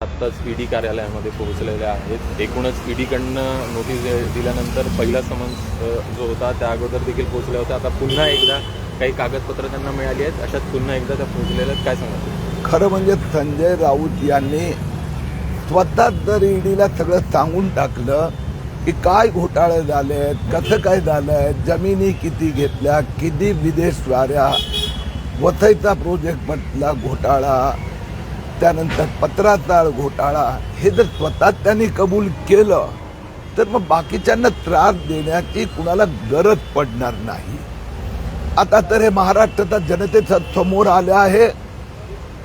आत्ताच ईडी कार्यालयामध्ये पोहोचलेले आहेत. एकूणच ईडीकडनं नोटीस दिल्यानंतर पहिला समन्स जो होता त्या अगोदर देखील पोहोचल्या होत्या. आता पुन्हा एकदा काही कागदपत्र त्यांना मिळाली आहेत. अशात पुन्हा एकदा त्या पोहोचलेल्या आहेत. काय सांगतो खरं म्हणजे संजय राऊत यांनी स्वतः जर ईडीला सगळं सांगून टाकलं की काय घोटाळे झाले आहेत कसं काय झालं आहे जमिनी किती घेतल्या किती विदेश वाऱ्या वसईचा प्रोजेक्ट म्हटला घोटाळा त्यानंतर पत्राचाळ घोटाळा हे जर स्वतः त्यांनी कबूल केलं तर मग बाकीच्यांना त्रास देण्याची कुणाला गरज पडणार नाही. आता तर हे महाराष्ट्राच्या जनतेच्या समोर आले आहे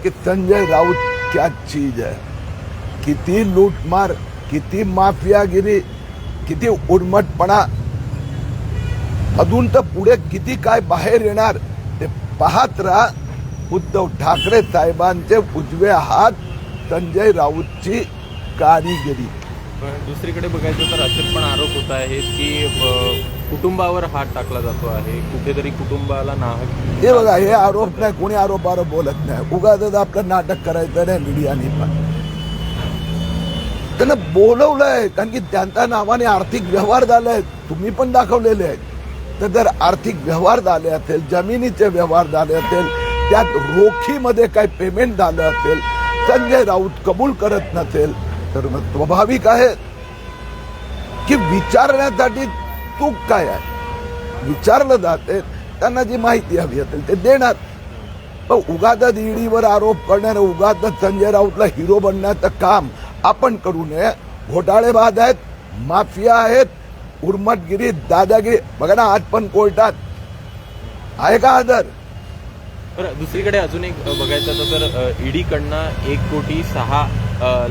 की संजय राऊत क्या चीज आहे किती लूटमार किती माफियागिरी किती उर्मटपणा. अजून तर पुढे किती काय बाहेर येणार ते पाहत राहा. उद्धव ठाकरे साहेबांचे उजवे हात संजय राऊतची कारिगिरी. पण दुसरीकडे बघायचं तर असे पण आरोप होत आहेत की कुटुंबावर हात टाकला जातो आहे. कुठेतरी कुटुंबाला नाहक हे बघा हे आरोप नाही कोणी आरोप आरोप बोलत नाही. उगाच आपलं नाटक करायचं नाही मीडियाने पण. त्यांना बोलवलंय कारण की त्यांच्या नावाने आर्थिक व्यवहार झाले आहेत. तुम्ही पण दाखवलेले आहेत. तर जर आर्थिक व्यवहार झाले असेल जमिनीचे व्यवहार झाले असेल त्यात रोखीमध्ये काही पेमेंट झालं असेल संजय राऊत कबूल करत नसेल तर मग स्वाभाविक आहे की विचारण्यासाठी चूक काय आहे? विचारलं जाते त्यांना जी माहिती हवी असेल ते देणार. पण उगादत ईडीवर आरोप करणारे उगादत संजय राऊतला हिरो बनण्याचं काम आपण करू नये. घोटाळेबाज आहेत माफिया आहेत उर्मटगिरी दादागिरी बघा ना आज पण कोर्टात. आहे का आदर? बरं दुसरीकडे अजून एक बघायचं तर ईडीकडनं एक कोटी सहा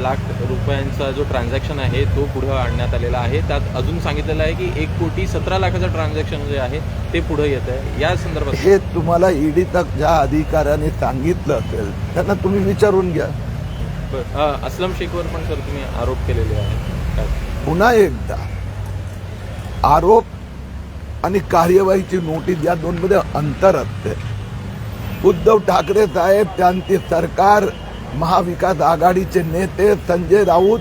लाख रुपयांचा जो ट्रान्झॅक्शन आहे तो पुढे आणण्यात आलेला आहे. त्यात अजून सांगितलेलं आहे की एक कोटी सतरा लाखाचं ट्रान्झॅक्शन जे आहे ते पुढे येत आहे. या संदर्भात हे तुम्हाला ईडी तक ज्या अधिकाऱ्याने सांगितलं असेल त्यांना तुम्ही विचारून घ्या. अस्लम शेखवर पण सर तुम्ही आरोप केलेले आहेत. काय? पुन्हा एकदा आरोप आणि कार्यवाहीची नोटीस या दोन मध्ये अंतर असते. उद्धव ठाकरे साहेब त्यांचे सरकार महाविकास आघाडीचे नेते संजय राऊत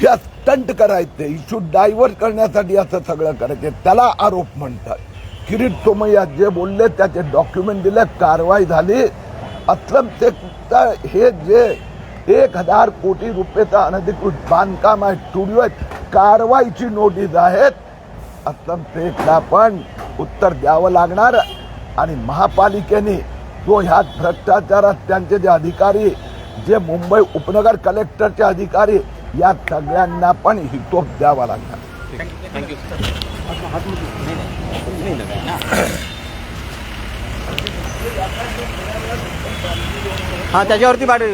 हे स्टंट करायचे. इशू डायव्हर्ट करण्यासाठी असं सगळं करायचे. त्याला आरोप म्हणतात. किरीट सोमय्या जे बोलले त्याचे डॉक्युमेंट दिले कारवाई झाली. अस्लम शेखचा हे जे एक हजार कोटी रुपयेचा अनधिकृत बांधकाम आहे स्टुडिओ आहे कारवाईची नोटीस आहेत. अस्लम शेखला पण उत्तर द्यावं लागणार. आणि महापालिकेने जो ह्या भ्रष्टाचारात त्यांचे जे अधिकारी जे मुंबई उपनगर कलेक्टरचे अधिकारी या सगळ्यांना पण हितोप द्यावा लागणार. हां हा त्याच्यावरती पाठव